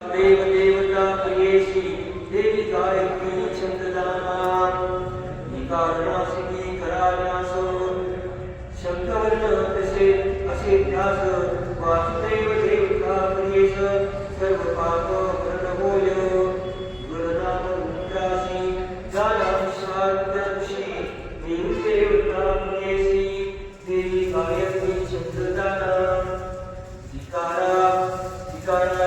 देव देवता प्रियेशी देवी गायत्री छंददाना विकारणासिनी कराण्यास शंखवर्ण तसे असे ध्यास वासुदेव देवता प्रियेश सर्व पाप प्रणवोय गुणनाम मुद्रासी जानाम शांतशी देवी देवता प्रियेशी देवी गायत्री छंददाना विकारा विकारा